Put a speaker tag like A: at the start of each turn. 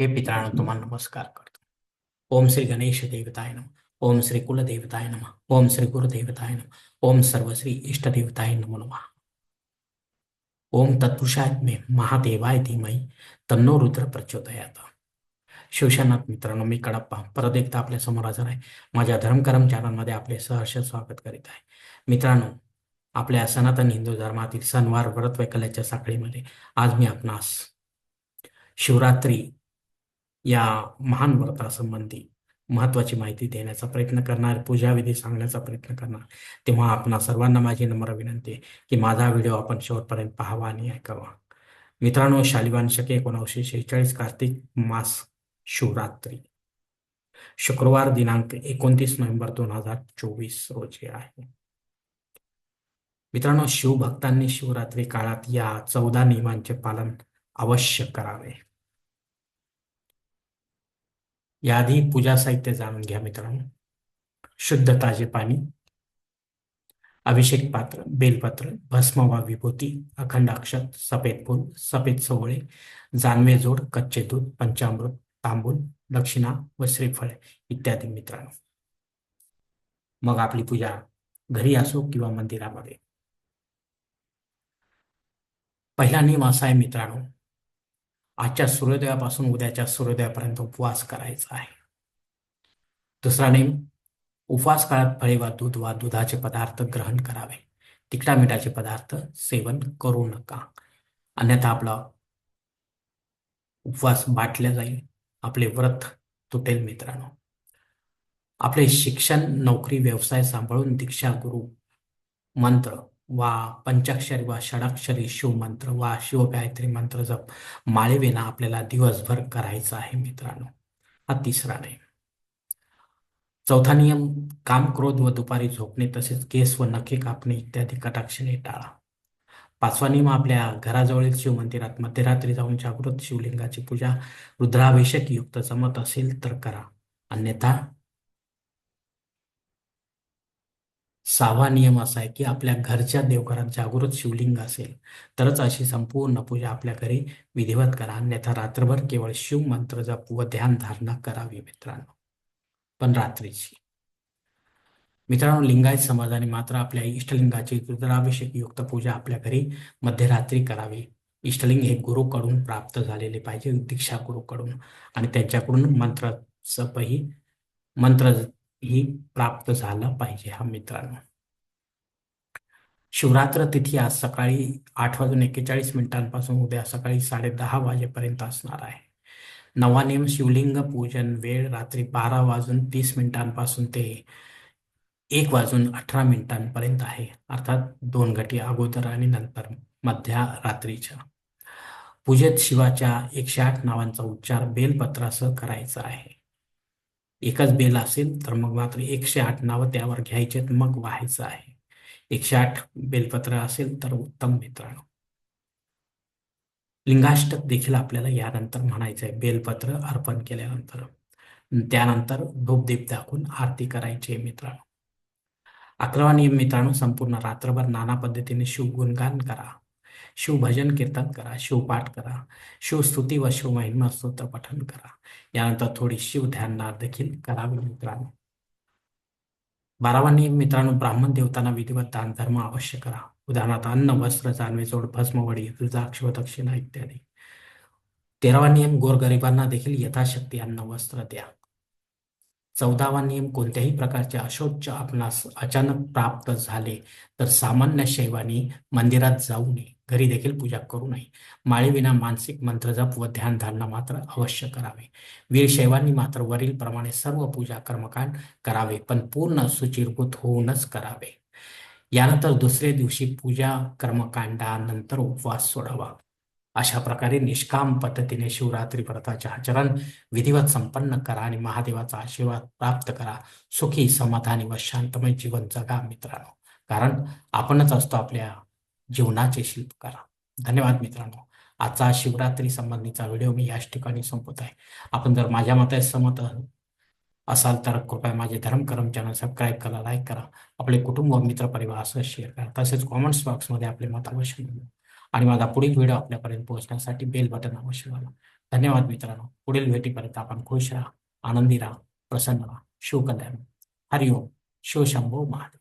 A: हे पितरांनो तुम्हाला नमस्कार करतो ओम श्री गणेश देवताय नम ओम श्री कुलदेवताय नम ओम श्री गुरुदेवताय नम ओम सर्वश्री इष्टदेवताय नमो नमः ओम तत्पुरुषात्मे महादेवाय धीमही तन्नो रुद्र प्रचोदयात शिवशनाथ मित्रांनो मी कडप्पा परत एकदा आपल्यासमोर हजर आहे माझ्या धर्मकर्म चॅनलमध्ये आपले सहर्ष स्वागत करीत आहे मित्रांनो आपल्या सनातन हिंदू धर्मातील सणवार व्रत वैकल्याच्या साखळीमध्ये आज मी आपणास शिवरात्री या महान व्रतासंबंधी महत्वाची माहिती देण्याचा प्रयत्न करणार पूजाविधी सांगण्याचा प्रयत्न करणार. तेव्हा आपणा सर्वांना माझी नम्र विनंती आहे की माझा व्हिडिओ आपण शेवटपर्यंत पाहावा आणि ऐकावा. मित्रांनो शालिवान शके एकोणीसशे शेहेचाळीस कार्तिक मास शिवरात्री. शुक्रवार दिनांक एकोणतीस नोव्हेंबर दोन हजार चोवीस रोजी आहे. मित्रांनो शिवभक्तांनी शिवरात्री काळात या चौदा नियमांचे पालन अवश्य करावे. याआधी पूजा साहित्य जाणून घ्या मित्रांनो. शुद्ध ताजे पाणी अभिषेक पात्र बेलपत्र भस्म वा विभूती अखंड अक्षत सफेद फूल सफेद सोवळे जानवे जोड कच्चे दूध पंचामृत तांबूल दक्षिणा व श्रीफळ इत्यादी मित्रांनो. मग आपली पूजा घरी असो किंवा मंदिरामध्ये. पहिला नियम असा आहे मित्रांनो आजच्या सूर्योदयापासून उद्याच्या सूर्योदयापर्यंत उपवास करायचा आहे. दुसरा नेम उपवास काळात फळे वा दूध वा दुधाचे पदार्थ ग्रहण करावे. तिखटा मिठाचे पदार्थ सेवन करू नका. अन्यथा आपला उपवास बाटल्या जाईल. आपले व्रत तुटेल मित्रांनो. आपले शिक्षण नोकरी व्यवसाय सांभाळून दीक्षा गुरु मंत्र वा पंचाक्षरी वा षडाक्षरी शिवमंत्र वा शिवगायत्री मंत्र जप. माळेविना आपल्याला दिवसभर करायचा आहे मित्रांनो. हा तिसरा नियम. चौथा नियम काम क्रोध व दुपारी झोपणे तसेच केस व नखे कापणे इत्यादी कटाक्षणे टाळा. पाचवा नियम आपल्या घराजवळील शिवमंदिरात मध्यरात्री जाऊन जागृत शिवलिंगाची पूजा रुद्राभिषेक युक्त जमत असेल तर करा. अन्यथा सहावा नियम असा आहे की आपल्या घरच्या देवघरात जागृत शिवलिंग असेल तरच अशी संपूर्ण पूजा आपल्या घरी विधिवत करा. अन्यथा रात्रभर केवळ शिव मंत्र जप व ध्यान धारणा करावी मित्रांनो. पण रात्रीची. मित्रांनो लिंगायत समाजाने मात्र आपल्या इष्टलिंगाची रुद्राभिषेक युक्त पूजा आपल्या घरी मध्यरात्री करावी. इष्टलिंग हे गुरुकडून प्राप्त झालेले पाहिजे दीक्षा गुरुकडून आणि त्यांच्याकडून मंत्र जपही मंत्र ही प्राप्त झालं पाहिजे हा मित्रांनो. शिवरात्र तिथी आज सकाळी आठ वाजून एक्केचाळीस मिनिटांपासून उद्या सकाळी साडे दहा वाजेपर्यंत असणार आहे. नवा नेम शिवलिंग पूजन वेळ रात्री बारा वाजून तीस मिनिटांपासून ते एक वाजून अठरा मिनिटांपर्यंत आहे. अर्थात दोन घटी अगोदर आणि नंतर मध्या रात्रीच्या. पूजेत शिवाच्या एकशे आठ नावांचा उच्चार बेलपत्रासह करायचा आहे. एकच बेल असेल तर मग मात्र एकशे आठ नावं त्यावर घ्यायचे मग व्हायचं आहे. एकशे आठ बेलपत्र असेल तर उत्तम मित्रांनो. लिंगाष्टक देखील आपल्याला यानंतर म्हणायचं आहे बेलपत्र अर्पण केल्यानंतर. त्यानंतर धूपदीप दाखवून आरती करायची आहे मित्रांनो. अकरावा नियम मित्रांनो संपूर्ण रात्रभर नाना पद्धतीने शिवगुणगान करा. शिवभजन कीर्तन करा शिवपाठ करा शिवस्तुती व शिवमहिमा स्तोत्र पठन करा. यानंतर थोडी शिव शिवध्यानना देखील करावी मित्रांनो. बारावानी नियम मित्रांनो ब्राह्मण देवतांना विधिवत दान धर्म अवश्य करा. उदाहरणार्थ अन्न वस्त्र जानवे जोड भस्मवडी रुद्राक्ष व दक्षिणा इत्यादी. तेरावा नियम गोरगरिबांना देखील यथाशक्ती अन्न वस्त्र द्या. चौदावा नियम कोणत्याही प्रकारचे अशोच आपणास अचानक प्राप्त झाले तर सामान्य शैवानी मंदिरात जाऊ नये. घरी देखील पूजा करू नये. माळीविना मानसिक मंत्रजप व ध्यान धारणा मात्र अवश्य करावे. वीर शैवांनी मात्र वरील प्रमाणे सर्व पूजा कर्मकांड करावे पण पूर्ण सुचिरभूत होऊनच करावे. यानंतर दुसऱ्या दिवशी पूजा कर्मकांडानंतर उपवास सोडावा. अशा प्रकारे निष्काम पद्धतीने शिवरात्री व्रताचे आचरण विधिवत संपन्न करा आणि महादेवाचा आशीर्वाद प्राप्त करा. सुखी समाधानी व शांतमय जीवन जगा मित्रांनो. कारण आपणच असतो आपल्या जीवनाचे शिल्पकार. धन्यवाद मित्रांनो. आजचा शिवरात्री संबंधीचा व्हिडिओ मी याच ठिकाणी संपत आहे. आपण जर माझ्या मते सहमत असाल तर कृपया माझे धर्मकर्म चॅनल सबस्क्राईब करा लाईक करा. आपले कुटुंब मित्र परिवार असं शेअर करा. तसेच कॉमेंट्स बॉक्समध्ये आपले मत अवश्य नोंदवा आणि माझा पुढील व्हिडिओ आपल्यापर्यंत पोहोचण्यासाठी बेल बटन अवश्य दाबा धन्यवाद मित्रांनो. पुढील भेटीपर्यंत आपण खुश राहा आनंदी राहा प्रसन्न राहा. शिवकल्याण हरिओम. शिवशंभो महादेव.